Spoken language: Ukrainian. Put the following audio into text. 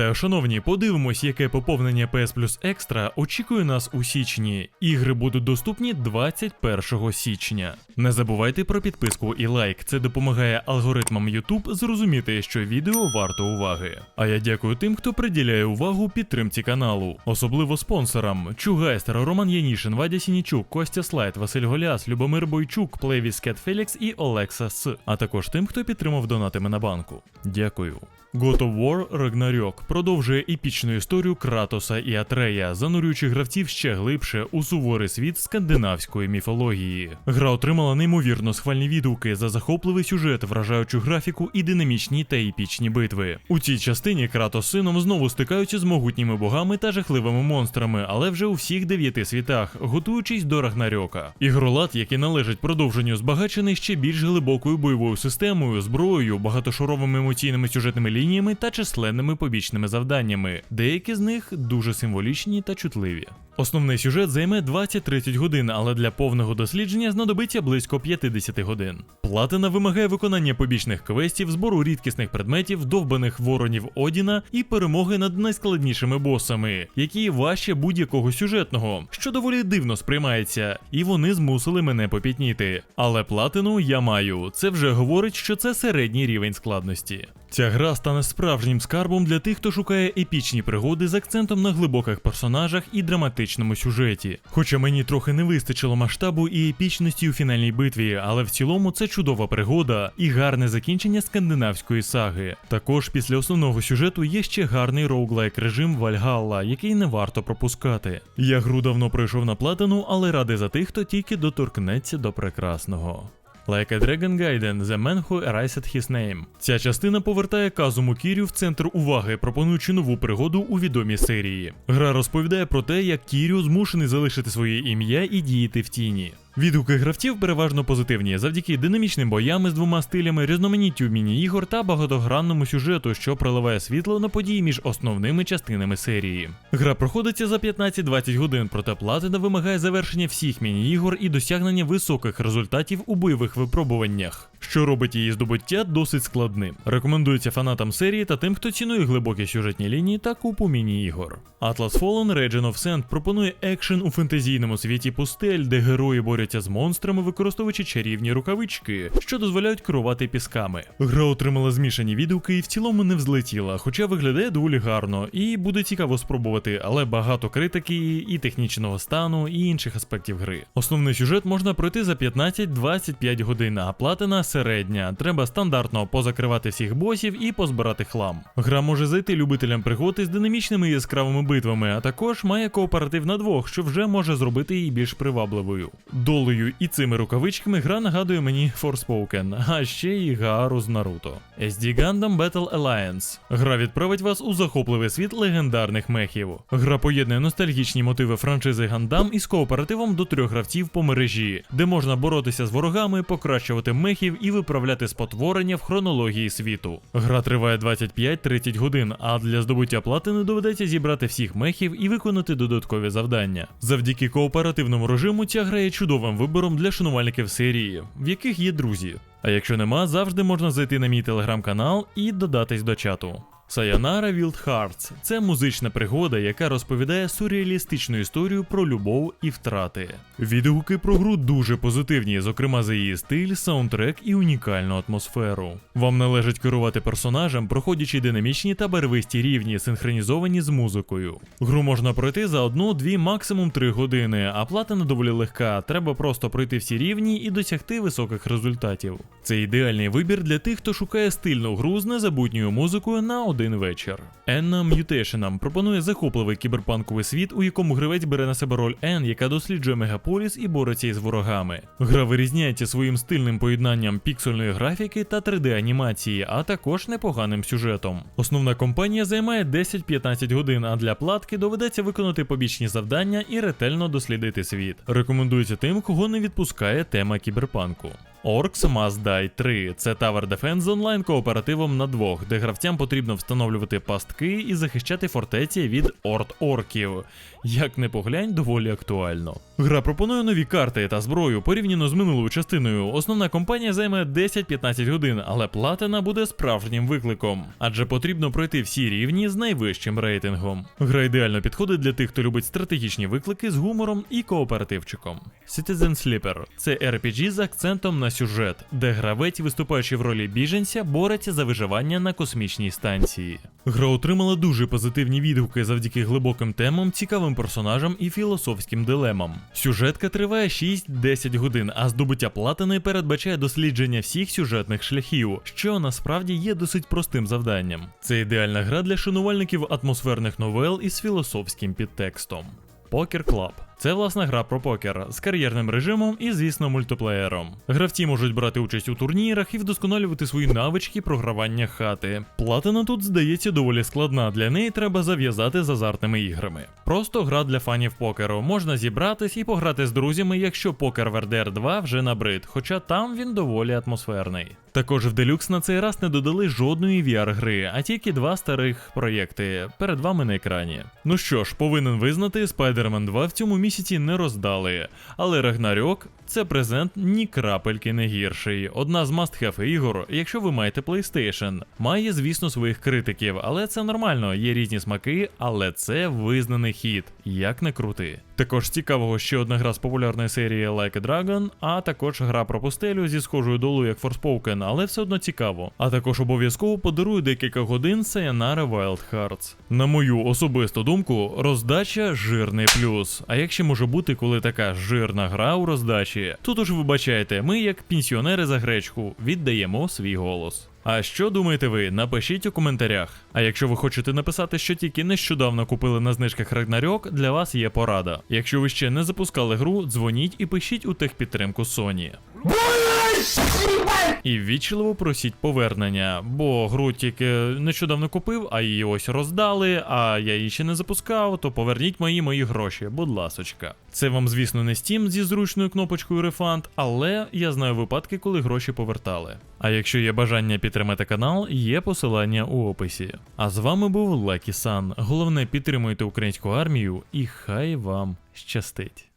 Та шановні, подивимось, яке поповнення PS Plus Extra очікує нас у січні. Ігри будуть доступні 21 січня. Не забувайте про підписку і лайк. Це допомагає алгоритмам YouTube зрозуміти, що відео варто уваги. А я дякую тим, хто приділяє увагу підтримці каналу, особливо спонсорам: Чугайстер, Роман Янішин, Вадя Сінічук, Костя Слайд, Василь Голяс, Любомир Бойчук, Плейвіс Кет Фелікс і Олекса С, а також тим, хто підтримав донатами на банку. Дякую. God of War Ragnarok продовжує епічну історію Кратоса і Атрея, занурюючи гравців ще глибше у суворий світ скандинавської міфології. Гра отримала неймовірно схвальні відгуки за захопливий сюжет, вражаючу графіку і динамічні та епічні битви. У цій частині Кратос сином знову стикаються з могутніми богами та жахливими монстрами, але вже у всіх дев'яти світах, готуючись до Рагнарьока. Ігролад, який належить продовженню, збагачений ще більш глибокою бойовою системою, зброєю, багатошаровими емоційними сюжетними лініями та численними побічними завданнями. Деякі з них дуже символічні та чутливі. Основний сюжет займе 20-30 годин, але для повного дослідження знадобиться близько 50 годин. Платина вимагає виконання побічних квестів, збору рідкісних предметів, довбаних воронів Одіна і перемоги над найскладнішими босами, які важче будь-якого сюжетного, що доволі дивно сприймається, і вони змусили мене попітніти. Але платину я маю. Це вже говорить, що це середній рівень складності. Ця гра стане справжнім скарбом для тих, хто шукає епічні пригоди з акцентом на глибоких персонажах і драматичному сюжеті. Хоча мені трохи не вистачило масштабу і епічності у фінальній битві, але в цілому це чудова пригода і гарне закінчення скандинавської саги. Також після основного сюжету є ще гарний роуглайк режим Вальгалла, який не варто пропускати. Я гру давно пройшов на платину, але радий за тих, хто тільки доторкнеться до прекрасного. Like a Dragon Gaiden, The Man Who Erased His Name. Ця частина повертає Казуму Кірю в центр уваги, пропонуючи нову пригоду у відомій серії. Гра розповідає про те, як Кірю змушений залишити своє ім'я і діяти в тіні. Відгуки гравців переважно позитивні завдяки динамічним боям з двома стилями, різноманіттю міні-ігор та багатогранному сюжету, що проливає світло на події між основними частинами серії. Гра проходиться за 15-20 годин, проте платина вимагає завершення всіх міні-ігор і досягнення високих результатів у бойових випробуваннях, що робить її здобуття досить складним. Рекомендується фанатам серії та тим, хто цінує глибокі сюжетні лінії та купу міні-ігор. Atlas Fallen Region of Sand пропонує екшен у фентезійному світі пустель, де герої борються з монстрами, використовуючи чарівні рукавички, що дозволяють керувати пісками. Гра отримала змішані відгуки і в цілому не взлетіла, хоча виглядає доволі гарно і буде цікаво спробувати, але багато критики і технічного стану, і інших аспектів гри. Основний сюжет можна пройти за 15-25 годин, а платина середня. Треба стандартно позакривати всіх босів і позбирати хлам. Гра може зайти любителям пригод із динамічними яскравими битвами, а також має кооператив на двох, що вже може зробити її більш привабливою. Долею і цими рукавичками гра нагадує мені Forspoken, а ще й Гаару з Наруто. SD Gundam Battle Alliance. Гра відправить вас у захопливий світ легендарних мехів. Гра поєднує ностальгічні мотиви франшизи Гандам із кооперативом до трьох гравців по мережі, де можна боротися з ворогами, покращувати мехів і виправляти спотворення в хронології світу. Гра триває 25-30 годин, а для здобуття платини доведеться зібрати всіх мехів і виконати додаткові завдання. Завдяки кооперативному режиму ця гра є чудовим вибором для шанувальників серії, в яких є друзі. А якщо нема, завжди можна зайти на мій телеграм-канал і додатись до чату. Sayonara Wild Hearts – це музична пригода, яка розповідає сюрреалістичну історію про любов і втрати. Відгуки про гру дуже позитивні, зокрема за її стиль, саундтрек і унікальну атмосферу. Вам належить керувати персонажем, проходячи динамічні та барвисті рівні, синхронізовані з музикою. Гру можна пройти за одну-дві, максимум три години, а платина доволі легка. Треба просто пройти всі рівні і досягти високих результатів. Це ідеальний вибір для тих, хто шукає стильну гру з незабутньою музикою на один вечір. Enna Mutation пропонує захопливий кіберпанковий світ, у якому гравець бере на себе роль Ен, яка досліджує мегаполіс і бореться із ворогами. Гра вирізняється своїм стильним поєднанням піксельної графіки та 3D-анімації, а також непоганим сюжетом. Основна компанія займає 10-15 годин, а для платки доведеться виконати побічні завдання і ретельно дослідити світ. Рекомендується тим, кого не відпускає тема кіберпанку. Orcs Must Die 3 це Tower Defense з онлайн кооперативом на двох, де гравцям потрібно встановлювати пастки і захищати фортеці від орд орків. Як не поглянь, доволі актуально. Гра пропонує нові карти та зброю порівняно з минулою частиною. Основна компанія займе 10-15 годин, але платина буде справжнім викликом, адже потрібно пройти всі рівні з найвищим рейтингом. Гра ідеально підходить для тих, хто любить стратегічні виклики з гумором і кооперативчиком. Citizen Sleeper – це RPG з акцентом на сюжет, де гравець, виступаючи в ролі біженця, бореться за виживання на космічній станції. Гра отримала дуже позитивні відгуки завдяки глибоким темам, цікавим персонажам і філософським дилемам. Сюжетка триває 6-10 годин, а здобуття платини передбачає дослідження всіх сюжетних шляхів, що насправді є досить простим завданням. Це ідеальна гра для шанувальників атмосферних новел із філософським підтекстом. Poker Club – це власна гра про покер з кар'єрним режимом і, звісно, мультиплеєром. Гравці можуть брати участь у турнірах і вдосконалювати свої навички програвання хати. Платина тут здається доволі складна, для неї треба зав'язати з азартними іграми. Просто гра для фанів покеру. Можна зібратись і пограти з друзями, якщо покер в RDR 2 вже набрид, хоча там він доволі атмосферний. Також в Deluxe на цей раз не додали жодної VR-гри, а тільки два старих проєкти перед вами на екрані. Ну що ж, повинен визнати, Spider-Man 2 в цьому місяці не роздали, але Ragnarok – це презент ні крапельки не гірший. Одна з must-have ігор, якщо ви маєте PlayStation. Має, звісно, своїх критиків, але це нормально, є різні смаки, але це визнаний хіт, як не крути. Також цікавого ще одна гра з популярної серії Like a Dragon, а також гра про пустелю зі схожою долою як Forspoken, але все одно цікаво. А також обов'язково подарую декілька годин Sayonara Wild Hearts. На мою особисту думку, роздача жирний плюс. А як ще може бути, коли така жирна гра у роздачі? Тут уж вибачайте, ми, як пенсіонери за гречку, віддаємо свій голос. А що думаєте ви? Напишіть у коментарях. А якщо ви хочете написати, що тільки нещодавно купили на знижках Ragnarok, для вас є порада. Якщо ви ще не запускали гру, дзвоніть і пишіть у техпідтримку Sony. І ввічливо просіть повернення, бо гру тільки нещодавно купив, а її ось роздали, а я її ще не запускав, то поверніть мої мої гроші, будь ласочка. Це вам, звісно, не Steam зі зручною кнопочкою Refund, але я знаю випадки, коли гроші повертали. А якщо є бажання підтримати канал, є посилання у описі. А з вами був Lucky Sun. Головне підтримуйте українську армію і хай вам щастить.